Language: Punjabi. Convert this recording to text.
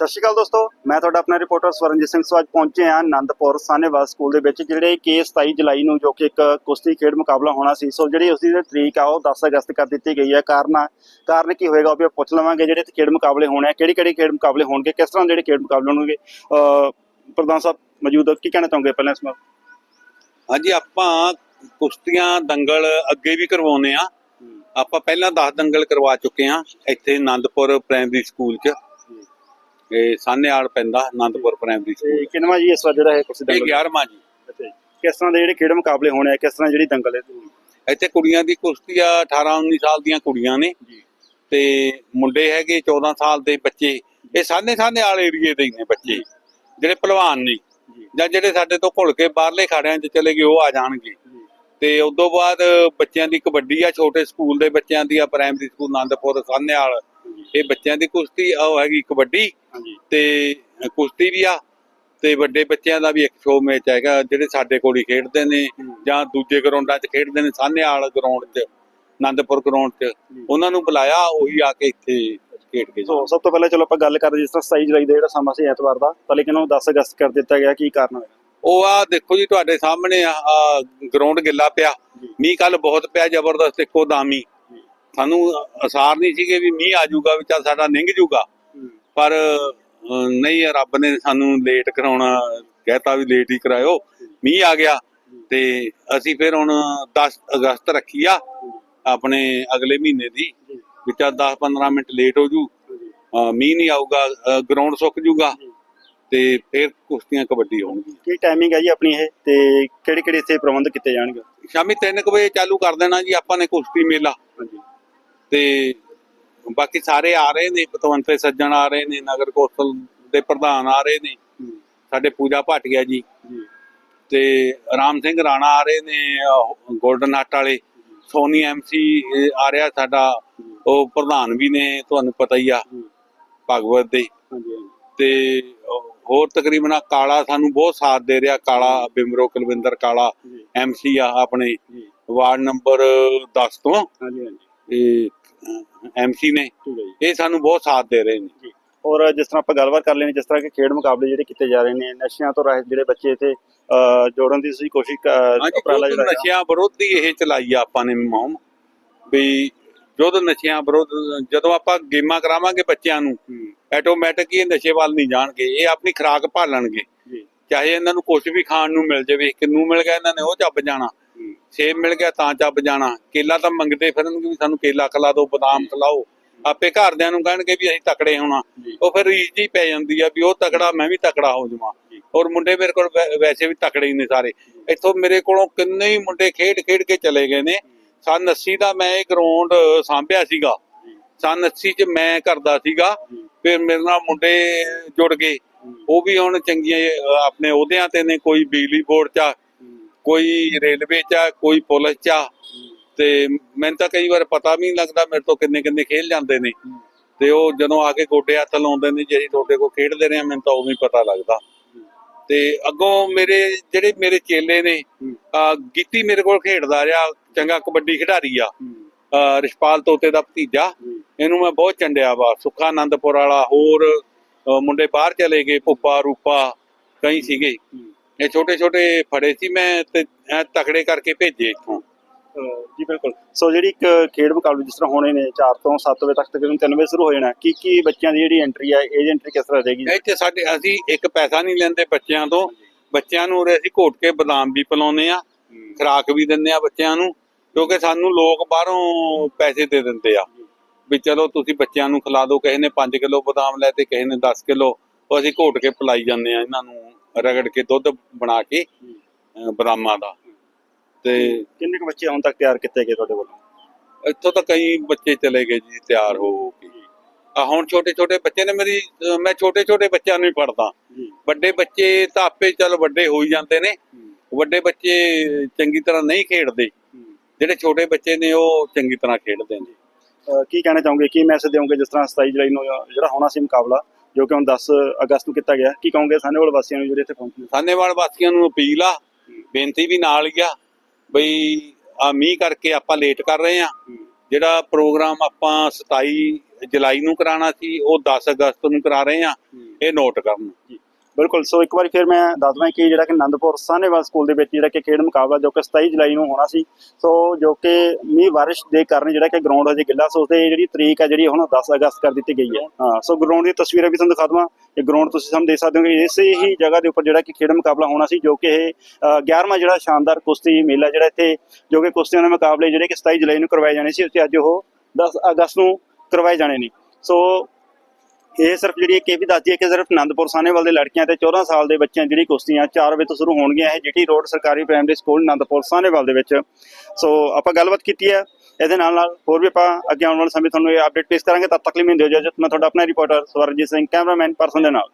ਸਤਿ ਸ਼੍ਰੀ ਅਕਾਲ ਦੋਸਤੋ ਮੈਂ ਤੁਹਾਡਾ ਆਪਣਾ ਰਿਪੋਰਟਰ ਸਵਰਨਜੀਤ ਸਿੰਘ ਸੋ ਅੱਜ ਪਹੁੰਚੇ ਹਾਂ ਆਨੰਦਪੁਰ ਸਾਹਨੇਵਾਲ ਸਕੂਲ ਦੇ ਵਿੱਚ ਜਿਹੜੇ ਕਿ 27 ਜੁਲਾਈ ਨੂੰ ਜੋ ਕਿ ਇੱਕ ਕੁਸ਼ਤੀ ਖੇਡ ਮੁਕਾਬਲਾ ਹੋਣਾ ਸੀ। ਸੋ ਜਿਹੜੀ ਉਸ ਦੀ ਤਰੀਕ ਆ ਉਹ 10 ਅਗਸਤ ਕਰ ਦਿੱਤੀ ਗਈ ਹੈ। ਕਾਰਨ ਕਾਰਨ ਕੀ ਹੋਏਗਾ ਉਹ ਵੀ ਪੁੱਛ ਲਵਾਂਗੇ। ਜਿਹੜੇ ਇੱਥੇ ਖੇਡ ਮੁਕਾਬਲੇ ਹੋਣੇ ਆ ਕਿਹੜੀ ਕਿਹੜੀ ਖੇਡ ਮੁਕਾਬਲੇ ਹੋਣਗੇ ਕਿਸ ਤਰ੍ਹਾਂ ਜਿਹੜੇ ਖੇਡ ਮੁਕਾਬਲੇ ਹੋਣਗੇ ਪ੍ਰਧਾਨ ਸਾਹਿਬ ਮੌਜੂਦ ਆ, ਕੀ ਕਹਿਣਾ ਚਾਹੋਗੇ ਪਹਿਲਾਂ ਇਸ ਬਾਰੇ ਹਾਂਜੀ ਆਪਾਂ ਕੁਸ਼ਤੀਆਂ ਦੰਗਲ ਅੱਗੇ ਵੀ ਕਰਵਾਉਨੇ ਆ ਆਪਾਂ ਪਹਿਲਾਂ 10 ਦੰਗਲ ਕਰਵਾ ਚੁੱਕੇ ਆ ਇੱਥੇ ਆਨੰਦਪੁਰ ਪ੍ਰਾਇਮਰੀ ਸਕੂਲ 'ਚ। ਇਹ ਸਾਹਨੇਵਾਲ ਪੈਂਦਾ ਆਨੰਦਪੁਰ ਪ੍ਰਾਇਮਰੀ ਸਕੂਲ ਕਿੰਨਵਾਂ ਜੀ ਇਸ ਵਾਰ ਜਿਹੜਾ ਹੈ ਕੁਸ਼ਤੀ ਇਹ ਦੰਗਲ 11ਵਾਂ ਜੀ। ਅੱਛਾ ਜੀ। ਕਿਸ ਤਰ੍ਹਾਂ ਦੇ ਜਿਹੜੇ ਖੇਡ ਮੁਕਾਬਲੇ ਹੋਣੇ ਆ ਕਿਸ ਤਰ੍ਹਾਂ ਜਿਹੜੀ ਦੰਗਲ ਹੈ ਇੱਥੇ ਕੁੜੀਆਂ ਦੀ ਕੁਸ਼ਤੀ ਆ 18 19 ਸਾਲ ਦੀਆਂ ਕੁੜੀਆਂ ਨੇ। ਜੀ। ਤੇ ਮੁੰਡੇ ਹੈਗੇ 14 ਸਾਲ ਦੇ ਬੱਚੇ। ਇਹ ਸਾਹਨੇ ਸਾਹਨੇ ਵਾਲੇ ਏਰੀਏ ਦੇ ਹੀ ਨੇ ਬੱਚੇ। ਜਿਹੜੇ ਪਹਿਲਵਾਨ ਨੇ। ਜੀ। ਜਾਂ ਜਿਹੜੇ ਸਾਡੇ ਤੋਂ ਘੁਲ ਕੇ ਬਾਹਰਲੇ ਖਾੜਿਆਂ 'ਚ ਚਲੇ ਗਏ ਉਹ ਆ ਜਾਣਗੇ। ਜੀ। ਤੇ ਤੋਂ ਬਾਅਦ ਬੱਚਿਆਂ ਦੀ ਕਬੱਡੀ ਆ ਛੋਟੇ ਸਕੂਲ ਦੇ ਬੱਚਿਆਂ ਦੀ ਆ ਪ੍ਰਾਇਮਰੀ ਸਕੂਲ ਆਨੰਦਪੁਰ ਸਾਹਨੇਵਾਲ ਇਹ ਬੱਚਿਆਂ ਦੀ ਕੁਸ਼ਤੀ ਆ ਹੈਗੀ ਕਬੱਡੀ ਤੇ ਕੁਸ਼ਤੀ ਵੀ ਆ ਤੇ ਵੱਡੇ ਬੱਚਿਆਂ ਦਾ ਵੀ ਇੱਕ ਸ਼ੋਅ ਮੈਚ ਹੈਗਾ ਜਿਹੜੇ ਸਾਡੇ ਕੋਲ ਹੀ ਖੇਡਦੇ ਨੇ ਜਾਂ ਦੂਜੇ ਗਰਾਊਂਡਾਂ 'ਚ ਖੇਡਦੇ ਨੇ ਸਾਹਨੇਵਾਲ ਗਰਾਊਂਡ 'ਚ ਆਨੰਦਪੁਰ ਗਰਾਊਂਡ 'ਚ ਉਹਨਾਂ ਨੂੰ ਬੁਲਾਇਆ ਉਹੀ ਆ ਕੇ ਇੱਥੇ ਖੇਡ ਕੇ ਸੋ ਸਭ ਤੋਂ ਪਹਿਲਾਂ ਚਲੋ ਆਪਾਂ ਗੱਲ ਕਰਦੇ ਜਿਸ ਤਰ੍ਹਾਂ 27 ਜੁਲਾਈ ਦਾ ਜਿਹੜਾ ਸਮਾਂ ਸੀ ਐਤਵਾਰ ਦਾ ਤਾਂ ਲੇਕਿਨ ਉਹ 10 ਅਗਸਤ ਕਰ ਦਿੱਤਾ ਗਿਆ ਕੀ ਕਾਰਨ ਹੋਇਆ? ਉਹ ਆ ਦੇਖੋ ਜੀ ਤੁਹਾਡੇ ਸਾਹਮਣੇ ਆ ਗਰਾਊਂਡ ਗਿੱਲਾ ਪਿਆ। ਮੀਂਹ ਕੱਲ ਬਹੁਤ ਪਿਆ ਜ਼ਬਰਦਸਤ ਇੱਕੋ ਦਾਮੀ। ਸਾਨੂੰ ਅਸਾਰ ਨਹੀਂ ਸੀਗੇ ਵੀ ਮੀਂਹ ਆ ਜਾਊਗਾ ਵੀ ਚੱਲ ਸਾਡਾ ਨਿੰਘ ਜਾਊਗਾ। ਪਰ ਨਹੀਂ ਰੱਬ ਨੇ ਸਾਨੂੰ ਲੇਟ ਕਰਾਉਣਾ ਕਹਿਤਾ ਵੀ ਲੇਟ ਹੀ ਕਰਾਇਓ। ਮੀਂਹ ਆ ਗਿਆ ਤੇ ਅਸੀਂ ਫਿਰ ਹੁਣ 10 ਅਗਸਤ ਰੱਖੀ ਆ ਆਪਣੇ ਅਗਲੇ ਮਹੀਨੇ ਦੀ ਵੀ ਚੱਲ 10 15 ਮਿੰਟ ਲੇਟ ਹੋ ਜੂ। ਮੀਂਹ ਨਹੀਂ ਆਊਗਾ ਗਰਾਊਂਡ ਸੁੱਕ ਜੂਗਾ ਤੇ ਫਿਰ ਕੁਸ਼ਤੀਆਂ ਕਬੱਡੀ ਹੋਣਗੀਆਂ। ਕੀ ਟਾਈਮਿੰਗ ਹੈ ਜੀ ਆਪਣੀ ਇਹ ਤੇ ਕਿਹੜੇ ਕਿਹੜੇ ਇੱਥੇ ਪ੍ਰਬੰਧ ਕੀਤੇ ਜਾਣਗੇ? ਸ਼ਾਮੀ 3 ਵਜੇ ਚਾਲੂ ਕਰ ਦੇਣਾ ਜੀ ਆਪਾਂ ਨੇ ਕੁਸ਼ਤੀ ਮੇਲਾ। ਹਾਂਜੀ। ਤੇ ਬਾਕੀ ਸਾਰੇ ਆ ਰਹੇ ਨੇ ਪਤਵੰਤੇ ਸੱਜਣ ਆ ਰਹੇ ਨੇ ਨਗਰ ਕੌਂਸਲ ਦੇ ਪ੍ਰਧਾਨ ਆ ਰਹੇ ਨੇ ਸਾਡੇ ਪੂਜਾ ਭਾਟੀਆ ਜੀ। ਤੇ ਰਾਮ ਸਿੰਘ ਰਾਣਾ ਆ ਰਹੇ ਨੇ 골ਡਨ ਹੱਟ ਵਾਲੇ ਸੋਨੀ ਐਮਸੀ ਆ ਰਿਹਾ ਸਾਡਾ ਉਹ ਪ੍ਰਧਾਨ ਵੀ ਨੇ ਤੁਹਾਨੂੰ ਪਤਾ ਹੀ ਆ ਭਗਵਤ ਦੇ। ਤੇ ਹੋਰ ਤਕਰੀਬਨ ਕਾਲਾ ਸਾਨੂੰ ਬਹੁਤ ਸਾਥ ਦੇ ਰਿਹਾ ਕਾਲਾ ਬਿਮਰੋ ਕੁਲਵਿੰਦਰ ਕਾਲਾ ਐਮਸੀ ਆ ਆਪਣੇ ਵਾਰਡ ਨੰਬਰ 10 ਤੋਂ। ਹਾਂਜੀ ਹਾਂਜੀ। ਐਮਸੀ ਨੇ। ਇਹ ਸਾਨੂੰ ਬਹੁਤ ਸਾਥ ਦੇ ਰਹੇ ਨੇ। ਔਰ ਜਿਸ ਤਰ੍ਹਾਂ ਆਪਾਂ ਗੱਲਬਾਤ ਕਰ ਲੈਣੀ ਜਿਸ ਤਰ੍ਹਾਂ ਕਿ ਖੇਡ ਮੁਕਾਬਲੇ ਜਿਹੜੇ ਕੀਤੇ ਜਾ ਰਹੇ ਨੇ ਨਸ਼ਿਆਂ ਤੋਂ ਰਹਿਤ ਜਿਹੜੇ ਬੱਚੇ ਇੱਥੇ ਜੋੜਨ ਦੀ ਤੁਸੀਂ ਕੋਸ਼ਿਸ਼ ਉਪਰਾਲਾ ਜਿਹੜਾ। ਨਸ਼ਿਆਂ ਵਿਰੋਧੀ ਇਹ ਚਲਾਈ ਆ ਆਪਾਂ ਨੇ ਮੁਹਿੰਮ ਵੀ ਜੁੱਧ ਨਸ਼ਿਆਂ ਵਿਰੋਧ ਜਦੋਂ ਆਪਾਂ ਗੇਮਾਂ ਕਰਾਵਾਂਗੇ ਬੱਚਿਆਂ ਨੂੰ ਆਟੋਮੈਟਿਕ ਹੀ ਇਹ ਨਸ਼ੇ ਵੱਲ ਨਹੀਂ ਜਾਣਗੇ ਇਹ ਆਪਣੀ ਖੁਰਾਕ ਭਾਲਣਗੇ। ਚਾਹੇ ਇਹਨਾਂ ਨੂੰ ਕੁਝ ਵੀ ਖਾਣ ਨੂੰ ਮਿਲ ਜਾਵੇ ਕਿੰਨੂ ਮਿਲ ਗਿਆ ਇਹਨਾਂ ਨੇ ਉਹ ਚੱਬ ਜਾਣਾ। ਸੇਬ ਮਿਲ ਗਿਆ ਤਾਂ ਚੱਬ ਜਾਣਾ। ਕੇਲਾ ਤਾਂ ਮੰਗਦੇ ਫਿਰਨਗੇ ਵੀ ਸਾਨੂੰ ਕੇਲਾ ਖਿਲਾ ਦਿਓ ਬਦਾਮ ਖਿਲਾਓ। ਆਪੇ ਘਰਦਿਆਂ ਨੂੰ ਕਹਿਣਗੇ ਵੀ ਅਸੀਂ ਤਕੜੇ ਹੋਣਾ। ਉਹ ਫਿਰ ਰੀਸ ਜੀ ਪੈ ਜਾਂਦੀ ਆ ਵੀ ਉਹ ਤਕੜਾ ਮੈਂ ਵੀ ਤਕੜਾ ਹੋ ਜਾਵਾਂ। ਔਰ ਮੁੰਡੇ ਮੇਰੇ ਕੋਲ ਵੈਸੇ ਵੀ ਤਕੜੇ ਹੀ ਨੇ ਸਾਰੇ। ਇੱਥੋਂ ਮੇਰੇ ਕੋਲੋਂ ਕਿੰਨੇ ਹੀ ਮੁੰਡੇ ਖੇਡ ਖੇਡ ਕੇ ਚਲੇ ਗਏ ਨੇ। ਸਨ 80 ਦਾ ਮੈਂ ਇਹ ਗਰਾਊਂਡ ਸਾਂਭਿਆ ਸੀਗਾ। ਸਨ 80 ਚ ਮੈਂ ਕਰਦਾ ਸੀਗਾ। ਫਿਰ ਮੇਰੇ ਨਾਲ ਮੁੰਡੇ ਜੁੜ ਗਏ। ਉਹ ਵੀ ਹੁਣ ਚੰਗੀਆਂ ਆਪਣੇ ਅਹੁਦਿਆਂ ਤੇ ਨੇ ਕੋਈ ਬਿਜਲੀ ਬੋਰਡ 'ਚ ਕੋਈ ਰੇਲਵੇ 'ਚ ਆ, ਕੋਈ ਪੁਲਿਸ 'ਚ ਆ। ਤੇ ਮੈਨੂੰ ਤਾਂ ਕਈ ਵਾਰ ਪਤਾ ਵੀ ਨਹੀਂ ਲੱਗਦਾ ਮੇਰੇ ਤੋਂ ਕਿੰਨੇ ਕਿੰਨੇ ਖੇਲ ਜਾਂਦੇ ਨੇ। ਤੇ ਉਹ ਜਦੋਂ ਆ ਕੇ ਗੋਡੇ ਹੱਥ ਲਾਉਂਦੇ ਨੇ ਜੇ ਤੁਹਾਡੇ ਕੋਲ ਖੇਡਦੇ ਰਹੇ ਮੈਨੂੰ ਤਾਂ ਉਵੇਂ ਪਤਾ ਲੱਗਦਾ। ਤੇ ਅੱਗੋਂ ਮੇਰੇ ਜਿਹੜੇ ਮੇਰੇ ਚੇਲੇ ਨੇ ਅਹ, ਗਿੱਤੀ ਮੇਰੇ ਕੋਲ ਖੇਡਦਾ ਰਿਹਾ ਚੰਗਾ ਕਬੱਡੀ ਖਿਡਾਰੀ ਆ। ਰਿਸ਼ਪਾਲ ਤੋਤੇ ਦਾ ਭਤੀਜਾ ਇਹਨੂੰ ਮੈਂ ਬਹੁਤ ਚੰਡਿਆ ਵਾ ਸੁੱਖਾ ਆਨੰਦਪੁਰ ਵਾਲਾ ਹੋਰ ਮੁੰਡੇ ਬਾਹਰ ਚਲੇ ਗਏ ਪੁੱਪਾ ਰੂਪਾ ਕਈ ਸੀਗੇ। ਇਹ ਛੋਟੇ ਛੋਟੇ ਫੜੇ ਸੀ ਮੈਂ ਤੇ ਐਂ ਤਕੜੇ ਕਰਕੇ ਭੇਜੇ ਇੱਥੋਂ। ਅਹ, ਜੀ ਬਿਲਕੁਲ। ਸੋ ਜਿਹੜੀ ਇੱਕ ਖੇਡ ਮੁਕਾਬਲੇ ਜਿਸ ਤਰ੍ਹਾਂ ਹੋਣੇ ਨੇ 4 ਤੋਂ 7 ਵਜੇ ਤੱਕ ਤਕਰੀਬਨ 3 ਵਜੇ ਸ਼ੁਰੂ ਹੋ ਜਾਣਾ ਕੀ ਕੀ ਬੱਚਿਆਂ ਦੀ ਜਿਹੜੀ ਐਂਟਰੀ ਹੈ ਏਜ ਐਂਟਰੀ ਕਿਸ ਤਰ੍ਹਾਂ ਰਹੇਗੀ? ਇੱਥੇ ਸਾਡੇ ਅਸੀਂ ਇੱਕ ਪੈਸਾ ਨਹੀਂ ਲੈਂਦੇ ਬੱਚਿਆਂ ਤੋਂ। ਬੱਚਿਆਂ ਨੂੰ ਉਰੇ ਅਸੀਂ ਘੋਟ ਕੇ ਬਦਾਮ ਵੀ ਪਿਲਾਉਂਦੇ ਆ ਖੁਰਾਕ ਵੀ ਦਿੰਦੇ ਆ ਬੱਚਿਆਂ ਨੂੰ ਕਿਉਂਕਿ ਸਾਨੂੰ ਲੋਕ ਬਾਹਰੋਂ ਪੈਸੇ ਦੇ ਦਿੰਦੇ ਆ। ਵੀ ਚਲੋ ਤੁਸੀਂ ਬੱਚਿਆਂ ਨੂੰ ਖਿਲਾ ਦਿਓ ਕਿਸੇ ਨੇ 5 ਕਿਲੋ ਬਦਾਮ ਲੈ ਤੇ ਕਿਸੇ ਨੇ 10 ਕਿਲੋ ਉਹ ਅਸੀਂ ਘੋਟ ਕੇ ਪਿਲਾਈ ਜਾਂਦੇ ਆ ਇਹਨਾਂ ਨੂੰ। ਰਗੜ ਕੇ ਦੁੱਧ ਬਣਾ ਕੇ ਬਦਾਮਾਂ ਦਾ। ਤੇ ਕਿੰਨੇ ਕੁ ਬੱਚੇ ਹੁਣ ਤੱਕ ਤਿਆਰ ਕੀਤੇ ਗਏ ਤੁਹਾਡੇ ਵੱਲੋਂ? ਇੱਥੋਂ ਤਾਂ ਕਈ ਬੱਚੇ ਚਲੇ ਗਏ ਜੀ ਤਿਆਰ ਹੋ ਕੇ। ਆ ਹੁਣ ਛੋਟੇ ਛੋਟੇ ਬੱਚੇ ਨੇ ਮੇਰੀ ਮੈਂ ਛੋਟੇ ਛੋਟੇ ਬੱਚਿਆਂ ਨੂੰ ਹੀ ਪੜਦਾ ਵੱਡੇ ਬੱਚੇ ਤਾਂ ਆਪੇ ਚੱਲ ਵੱਡੇ ਹੋ ਹੀ ਜਾਂਦੇ ਨੇ। ਵੱਡੇ ਬੱਚੇ ਚੰਗੀ ਤਰ੍ਹਾਂ ਨਹੀਂ ਖੇਡਦੇ। ਜਿਹੜੇ ਛੋਟੇ ਬੱਚੇ ਨੇ ਉਹ ਚੰਗੀ ਤਰ੍ਹਾਂ ਖੇਡਦੇ ਨੇ। ਕੀ ਕਹਿਣਾ ਚਾਹੋਗੇ? ਕੀ ਮੈਸੇਜ ਦਿਓਗੇ ਜਿਸ ਤਰ੍ਹਾਂ 27 ਜੁਲਾਈ ਨੂੰ ਜਿਹੜਾ ਹੋਣਾ ਸੀ ਮੁਕਾਬਲਾ? ਜੋ ਕਿ ਹੁਣ 10 ਅਗਸਤ ਨੂੰ ਕੀਤਾ ਗਿਆ। ਕੀ ਕਹੋਗੇ ਸਾਨੇਵਾਲ ਵਾਸੀਆਂ ਨੂੰ ਜਿਹੜੇ ਇੱਥੇ ਪਹੁੰਚੇ? ਸਾਨੇਵਾਲ ਵਾਸੀਆਂ ਨੂੰ ਅਪੀਲ ਆ ਬੇਨਤੀ ਵੀ ਨਾਲ ਹੀ ਆ ਬਈ ਆ ਮੀਂਹ ਕਰਕੇ ਆਪਾਂ ਲੇਟ ਕਰ ਰਹੇ ਆ। ਜਿਹੜਾ ਪ੍ਰੋਗਰਾਮ ਆਪਾਂ 27 ਜੁਲਾਈ ਨੂੰ ਕਰਾਉਣਾ ਸੀ ਉਹ 10 ਅਗਸਤ ਨੂੰ ਕਰਾ ਰਹੇ ਆ। ਇਹ ਨੋਟ ਕਰਨ। ਬਿਲਕੁਲ ਸੋ ਇੱਕ ਵਾਰੀ ਫਿਰ ਮੈਂ ਦੱਸ ਦਵਾਂ ਕਿ ਜਿਹੜਾ ਕਿ ਆਨੰਦਪੁਰ ਸਾਹਨੇਵਾਲ ਸਕੂਲ ਦੇ ਵਿੱਚ ਜਿਹੜਾ ਕਿ ਖੇਡ ਮੁਕਾਬਲਾ ਜੋ ਕਿ 27 ਜੁਲਾਈ ਨੂੰ ਹੋਣਾ ਸੀ ਸੋ ਜੋ ਕਿ ਮੀਂਹ ਬਾਰਿਸ਼ ਦੇ ਕਾਰਨ ਜਿਹੜਾ ਕਿ ਗਰਾਊਂਡ ਅਜੇ ਗਿੱਲਾ ਸੋ ਉਸਦੇ ਜਿਹੜੀ ਤਰੀਕ ਹੈ ਜਿਹੜੀ ਹੁਣ 10 ਅਗਸਤ ਕਰ ਦਿੱਤੀ ਗਈ ਹੈ। ਹਾਂ ਸੋ ਗਰਾਊਂਡ ਦੀ ਤਸਵੀਰਾਂ ਵੀ ਤੁਹਾਨੂੰ ਦਿਖਾ ਦਵਾਂ ਇਹ ਗਰਾਊਂਡ ਤੁਸੀਂ ਸਾਨੂੰ ਦੇਖ ਸਕਦੇ ਹੋ ਕਿ ਇਸੇ ਹੀ ਜਗ੍ਹਾ ਦੇ ਉੱਪਰ ਜਿਹੜਾ ਕਿ ਖੇਡ ਮੁਕਾਬਲਾ ਹੋਣਾ ਸੀ ਜੋ ਕਿ ਇਹ ਅ, 11ਵਾਂ ਜਿਹੜਾ ਸ਼ਾਨਦਾਰ ਕੁਸ਼ਤੀ ਮੇਲਾ ਜਿਹੜਾ ਇੱਥੇ ਜੋ ਕਿ ਕੁਸ਼ਤੀਆਂ ਦੇ ਮੁਕਾਬਲੇ ਜਿਹੜੇ ਕਿ 27 ਜੁਲਾਈ ਨੂੰ ਕਰਵਾਏ ਜਾਣੇ ਸੀ ਉੱਥੇ ਅੱਜ ਉਹ 10 ਅਗਸਤ ਨੂੰ ਕਰਵਾਏ ਜਾਣੇ ਨੇ। ਸੋ ਇਹ ਸਿਰਫ ਜਿਹੜੀ ਇੱਕ ਇਹ ਵੀ ਦੱਸਦੀ ਹੈ ਕਿ ਸਿਰਫ ਆਨੰਦਪੁਰ ਸਾਹਨੇਵਾਲ ਦੇ ਲੜਕੀਆਂ ਤੇ 14 ਸਾਲ ਦੇ ਬੱਚਿਆਂ ਜਿਹੜੀ ਕੁਸ਼ਤੀਆਂ 4 ਵਜੇ ਤੋਂ ਸ਼ੁਰੂ ਹੋਣਗੀਆਂ ਇਹ ਜੀਟੀ ਰੋਡ ਸਰਕਾਰੀ ਪ੍ਰਾਇਮਰੀ ਸਕੂਲ ਆਨੰਦਪੁਰ ਸਾਹਨੇਵਾਲ ਦੇ ਵਿੱਚ। ਸੋ ਆਪਾਂ ਗੱਲਬਾਤ ਕੀਤੀ ਹੈ, ਇਹਦੇ ਨਾਲ ਨਾਲ ਹੋਰ ਵੀ ਆਪਾਂ ਅੱਗੇ ਆਉਣ ਵਾਲੇ ਸਮੇਂ ਤੁਹਾਨੂੰ ਇਹ ਅਪਡੇਟ ਪੇਸ਼ ਕਰਾਂਗੇ। ਤਦ ਤੱਕ ਲਈ ਮੈਨੂੰ ਦਿਓ ਇਜਾਜ਼ਤ ਮੈਂ ਤੁਹਾਡਾ ਆਪਣਾ reporter Swarjit Singh cameraman person ਦੇ ਨਾਲ।